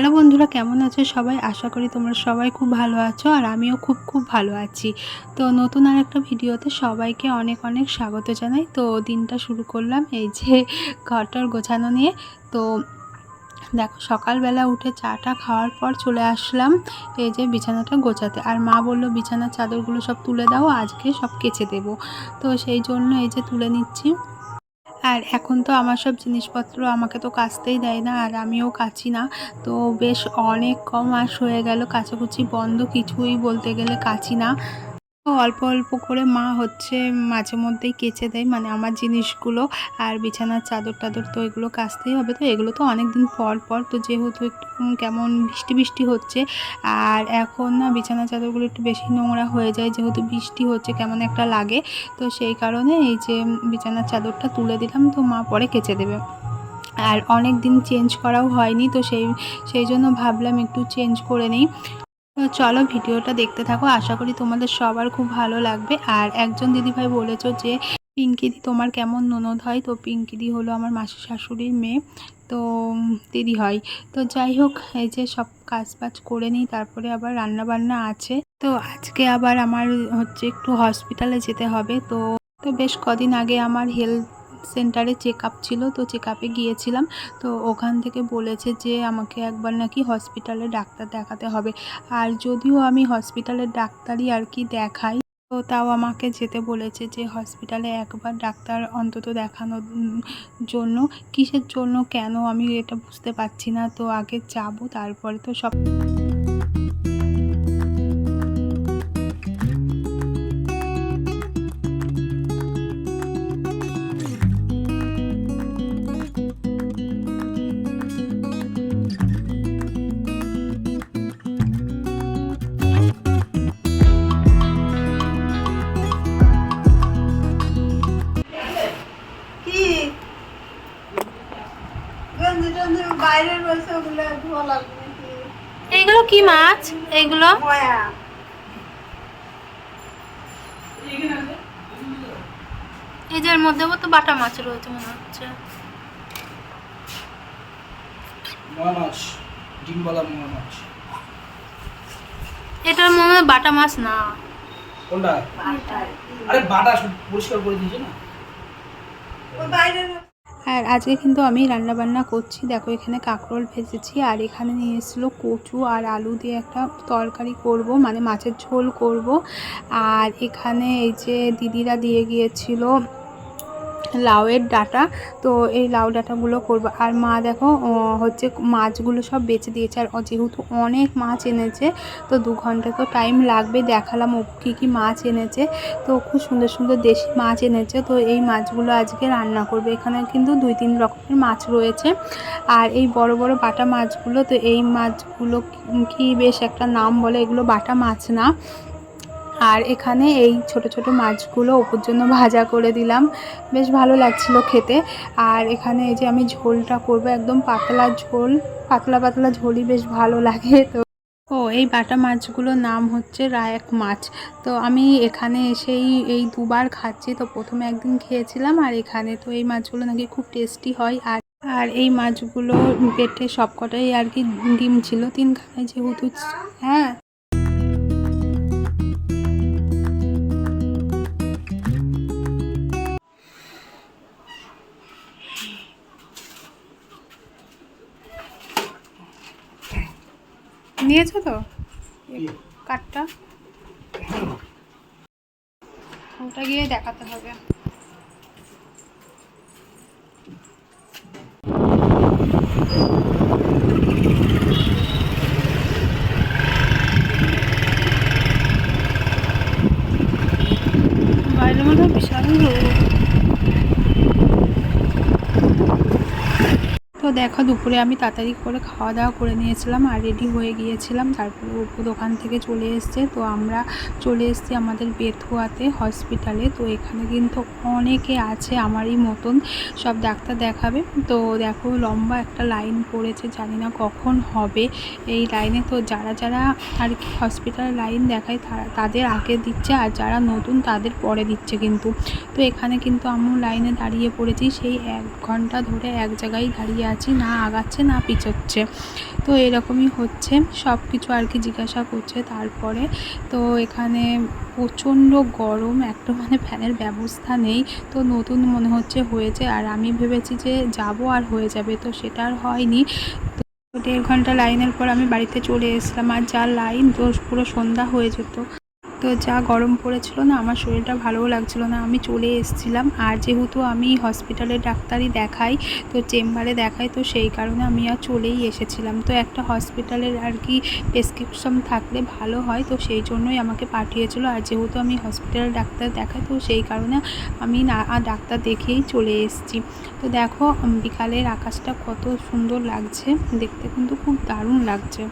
Hello বন্ধুরা, কেমন আছো সবাই? আশা করি তোমরা সবাই খুব ভালো আছো আর আমিও খুব খুব ভালো আছি। তো নতুন আর একটা ভিডিওতে সবাইকে অনেক অনেক স্বাগত জানাই। তো দিনটা শুরু করলাম এই যে ঘরটার গোছানো নিয়ে। তো দেখো, সকালবেলা উঠে চাটা খাওয়ার পর চলে আসলাম এই যে বিছানাটা গোছাতে। আর মা বলল, বিছানার চাদরগুলো সব তুলে দাও, আজকে সব কেচে দেবো। তো সেই জন্য এই যে তুলে নিচ্ছি। আর এখন তো আমার সব জিনিসপত্র আমাকে তো কাচতেই দেয় না, আর আমিও কাচি না। তো বেশ অনেক কম মাস হয়ে গেল, কাচাকুচি বন্ধ কিছুই বলতে গেলে কাচি না। অল্প অল্প করে মা হচ্ছে মাঝে মধ্যেই কেচে দেয়। মানে আমার জিনিসগুলো আর বিছানার চাদর টাদর তো এগুলো কাচতেই হবে। তো এগুলো তো অনেক দিন পর পর তো যেহেতু একটু কেমন বৃষ্টি বৃষ্টি হচ্ছে। আর এখন না বিছানার চাদরগুলো একটু বেশি নোংরা হয়ে যায়, যেহেতু বৃষ্টি হচ্ছে কেমন একটা লাগে। তো সেই কারণে এই যে বিছানার চাদরটা তুলে দিলাম, তো মা পরে কেচে দেবে। আর অনেক দিন চেঞ্জ করাও হয়নি, তো সেই সেই জন্য ভাবলাম একটু চেঞ্জ করে নিই। তো চলো ভিডিওটা দেখতে থাকো। আশা করি তোমাদের সবার খুব ভালো লাগবে। আর একজন দিদিভাই বলেছ যে, পিঙ্কিদি তোমার কেমন ননদ হয়? তো পিঙ্কিদি হলো আমার মাসি শাশুড়ির মেয়ে, তো দিদি হয়। তো যাই হোক, এই যে সব কাজ বাজ করে নিই, তারপরে আবার রান্না বান্না আছে। তো আজকে আবার আমার হচ্ছে একটু হসপিটালে যেতে হবে। তো তো বেশ কদিন আগে আমার হেলথ সেন্টারে চেক আপ ছিল, তো চেক আপে গিয়েছিলাম। তো ওখান থেকে বলেছে যে, আমাকে একবার নাকি হসপিটালে ডাক্তার দেখাতে হবে। আর যদিও আমি হসপিটালের ডাক্তারই আর কি দেখাই, তো তাও আমাকে যেতে বলেছে যে, হসপিটালে একবার ডাক্তার অন্তত দেখানোর জন্য, কিসের জন্য, কেন, আমি এটা বুঝতে পারছি না। তো আগে যাব, তারপরে তো সব বসে ওগুলো ধোয়া লাগবে এইগুলো কি মাছ? এইগুলো? ময়া। এই যে মধ্যে তো বাটা মাছ রয়েছে মনে হচ্ছে। মাছ ডিমবালা মাছ। মনে হয় বাটা মাছ না। কোনটা? আরে বাটা পরিষ্কার করে দিয়েছে না। ওই বাইরের আর আজকে কিন্তু আমি রান্না বান্না করছি। দেখো, এখানে কাঁকরোল ভেজেছি আর এখানে নিয়ে এসেছিল কচু আর আলু দিয়ে একটা তরকারি করব মানে মাছের ঝোল করব। আর এখানে এই যে দিদিরা দিয়ে গিয়েছিল লাউয়ের ডাটা। তো এই লাউ ডাঁটাগুলো করব। আর মা দেখো হচ্ছে মাছগুলো সব বেছে দিয়েছে। আর যেহেতু অনেক মাছ এনেছে, তো দু ঘণ্টা তো টাইম লাগবে। দেখালাম ও কী কী মাছ এনেছে। তো খুব সুন্দর সুন্দর দেশি মাছ এনেছে। তো এই মাছগুলো আজকে রান্না করবে। এখানে কিন্তু দুই তিন রকমের মাছ রয়েছে। আর এই বড় বড় বাটা মাছগুলো, তো এই মাছগুলো কি- কি বেশ একটা নাম বলে, এগুলো বাটা মাছ না। আর এখানে এই ছোট ছোট মাছগুলো ওপর জন্য ভাজা করে দিলাম। বেশ ভালো লাগছিল খেতে। আর এখানে এই যে আমি ঝোলটা করব, একদম পাতলা ঝোল, পাতলা পাতলা ঝোলই বেশ ভালো লাগে। তো ও, এই বাটা মাছগুলোর নাম হচ্ছে রায়াক মাছ। তো আমি এখানে এসেই এই দুবার খাচ্ছি। তো প্রথমে একদিন খেয়েছিলাম আর এখানে তো এই মাছগুলো নাকি খুব টেস্টি হয়। আর আর এই মাছগুলো পেটে সবকটাই আর কি ডিম ছিল। তিনখানে যেহেতু হ্যাঁ নিয়েছো তো? কাঠটা? ওটা গিয়ে দেখাতে হবে। বাইরে মনে হয় বিশাল রোদ তো দেখো দুপুরে আমি তাড়াতাড়ি করে খাওয়া দাওয়া করে নিয়েছিলাম আর রেডি হয়ে গিয়েছিলাম। তারপরে অপু দোকান থেকে চলে এসছে। তো আমরা চলে এসেছি আমাদের বেথুয়াতে হসপিটালে তো এখানে কিন্তু অনেকে আছে আমারই মতন, সব ডাক্তার দেখাবে। তো দেখো, লম্বা একটা লাইন পড়েছে, জানি না কখন হবে। এই লাইনে তো যারা যারা আর কি হসপিটালে লাইন দেখায়, তারা তাদের আগে দিচ্ছে আর যারা নতুন, তাদের পরে দিচ্ছে কিন্তু। তো এখানে কিন্তু আমি লাইনে দাঁড়িয়ে পড়েছি। সেই এক ঘণ্টা ধরে এক জায়গায় দাঁড়িয়ে বলেছি না আগাচ্ছে, না পিছোচ্ছে। তো এরকমই হচ্ছে সব কিছু আর কি জিজ্ঞাসা করছে। তারপরে তো এখানে প্রচণ্ড গরম, একটা মানে ফ্যানের ব্যবস্থা নেই। তো নতুন মনে হচ্ছে হয়েছে, আর আমি ভেবেছি যে যাব আর হয়ে যাবে, তো সেটা আর হয়নি। তো দেড় ঘণ্টা লাইনের পর আমি বাড়িতে চলে এসলাম, আর যা লাইন তো পুরো সন্ধ্যা হয়ে যেত। তো যা গরম পড়েছিল না, আমার শরীরটা ভালোও লাগছিল না। আমি চলে এসেছিলাম আর যেহেতু আমি হসপিটালে ডাক্তারই দেখাই, তো চেম্বারে দেখাই, তো সেই কারণে আমি আর চলেই এসেছিলাম। তো একটা হসপিটালের আর কি প্রেসক্রিপশন থাকলে ভালো হয়, তো সেই জন্যই আমাকে পাঠিয়েছিল। আর যেহেতু আমি হসপিটালে ডাক্তার দেখাই, তো সেই কারণে আমি না ডাক্তার দেখেই চলে এসেছি। তো দেখো বিকালের আকাশটা কত সুন্দর লাগছে। দেখতে কিন্তু খুব দারুণ লাগছে।